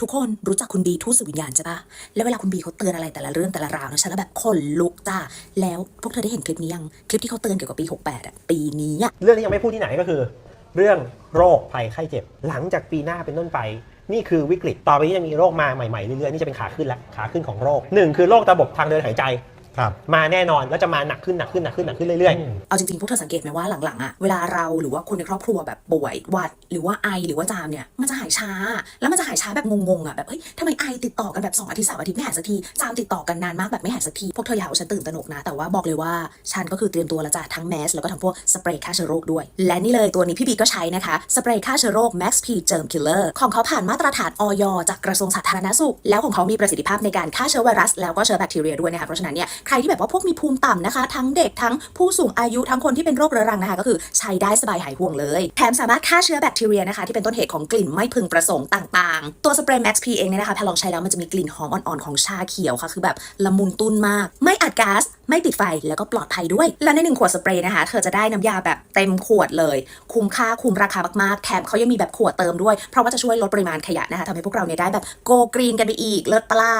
ทุกคนรู้จักคุณบีทูตสื่อวิญญาณใช่ปะแล้วเวลาคุณบีเขาเตือนอะไรแต่ละเรื่องแต่ละราวนะฉันแล้วแบบขนลุกจ้า แล้วพวกเธอได้เห็นคลิปนี้ยัง คลิปที่เขาเตือนเกี่ยวกับปี 68อะปีนี้อะเรื่องที่ยังไม่พูดที่ไหนก็คือ เรื่องโรคภัยไข้เจ็บ หลังจากปีหน้าเป็นต้นไป นี่คือวิกฤต ต่อไปนี้จะมีโรคมาใหม่ๆเรื่อยๆนี่จะเป็นขาขึ้นแล้วขาขึ้นของโรคหนึ่งคือโรคระบบทางเดินหายใจ มาแน่นอนแล้วจะมาหนักขึ้นหนักขึ้นหนักขึ้นหนักขึ้นเรื่อยเอาจริงๆพวกเธอสังเกตไหมว่าหลังๆอะเวลาเราหรือว่าคนในครอบครัวแบบป่วยหวัด หรือว่าไอหรือว่าจามเนี่ยมันจะหายช้า แล้วมันจะหายช้าแบบงงๆอะแบบเฮ้ยทำไมไอติดต่อกันแบบสองอาทิตย์สามอาทิตย์ไม่หายสักทีจามติดต่อกันนานมากแบบไม่หายสักทีพวกเธออย่าเอาฉันตื่นตระหนกนะแต่ว่าบอกเลยว่าฉันก็คือเตรียมตัวแล้วจ้ะทั้งแมสแล้วก็ทั้งพวกสเปรย์ฆ่าเชื้อโรคด้วย และนี่เลยตัวนี้พี่บีก็ใช้นะคะสเปรย์ฆ่าเชื้อโรค Max P Germ Killer ของเขาผ่านมาตรฐานออยจากกระทรวงสาธารณสุข แล้วของเขามีประสิทธิภาพในการฆ่าเชื้อไวรัสแล้วก็เชื้อแบคทีเรียด้วยนะคะเพราะฉะนั้นเนี่ยใครที่แบบว่าพวกมีภูมิต่ำนะคะ ทั้งเด็กทั้งผู้สูงอายุทั้งคนที่เป็นโรคเรื้อรังนะคะก็คือใช้ได้สบายหายห่วงเลย แถมสามารถฆ่าเชื้อแบคทีเรียนะคะที่เป็นต้นเหตุของกลิ่นไม่พึงประสงค์ต่างๆ ตัวสเปรย์ Max P เองเนี่ยนะคะพอลองใช้แล้วมันจะมีกลิ่นหอมอ่อนๆของชาเขียวค่ะ คือแบบละมุนตุ้นมาก ไม่อัดก๊าซไม่ติดไฟแล้วก็ปลอดภัยด้วย และในหนึ่งขวดสเปรย์นะคะ เธอจะได้น้ำยาแบบเต็มขวดเลย คุ้มค่าคุ้มราคามากๆแถมเขายังมีแบบขวดเติมด้วย เพราะว่าจะช่วยลดปริมาณขยะนะคะทำให้พวกเราเนี่ยได้แบบโกกรีนกันไปอีกเลิศปลา